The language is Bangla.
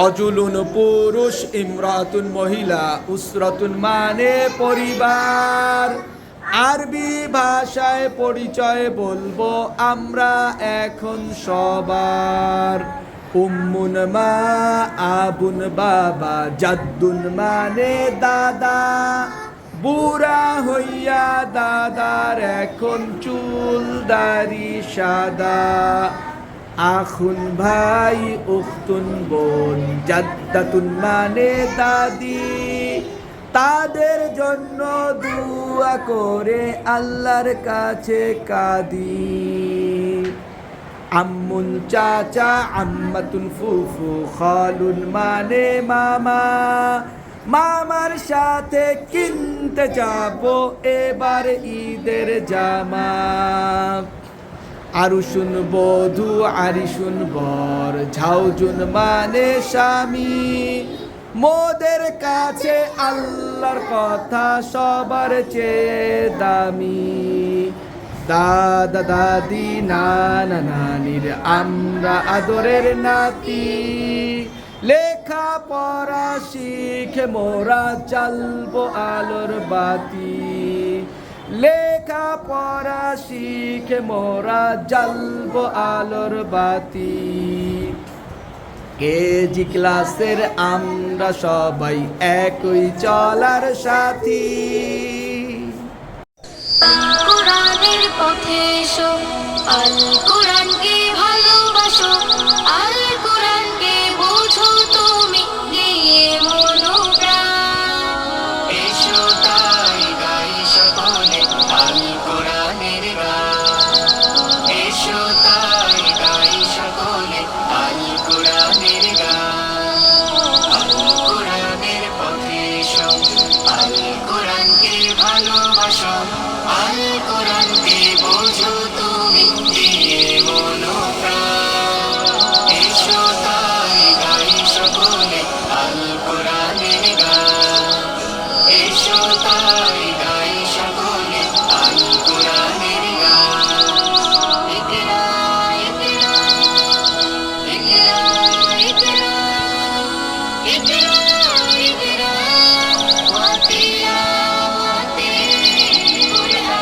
রজুলুন পুরুষ, ইমরাতুন মহিলা, উসরাতুন মানে পরিবার। আরবি ভাষায় পরিচয় বলব, আমরা এখন সবার। উম্মুন মা, আবুন বাবা, জাদ্দুন মানে দাদা। বুড়া হইয়া দাদার এখন চুল দাড়ি সাদা। আখুন ভাই, উখতুন বোন, জাদ্দাতুন মানে দাদি। তাদের জন্য দুয়া করে আল্লাহর কাছে কাদি। আম্মুন চাচা, আম্মাতুন ফুফু, খালুন মানে মামা। মামার সাথে কিনতে যাব এবার ঈদের জামা। আরুষুন বধু আরিসুন বর ঝাউজুন মানে স্বামী। মোদের কাছে আল্লাহর কথা সবার চেয়ে দামি। দাদা, দাদি, নানা, নানির আমরা আদরের নাতি। লেখা পড়া শিখে মোরা চালবো আলোর বাতি। লেখা পড়া শিখে মোরা জ্বালবো আলোর বাতি। কেজি ক্লাসের আমরা সবাই একই চলার সাথী। পথে এসো, আল কোরআনকে ভালোবাসো আল আল কোরআনের গান। এসো তাই গাই সকলে আল কোরআনের গান। আল কোরআনের পথে এসো। আল কোরআনকে ভালোবাসো। আল কোরআনকে বোঝো তুমি দিয়ে মনোপ্রাণ এসো তাই গাই সকলে, আল কোরআনের গান। এসো তাই গাই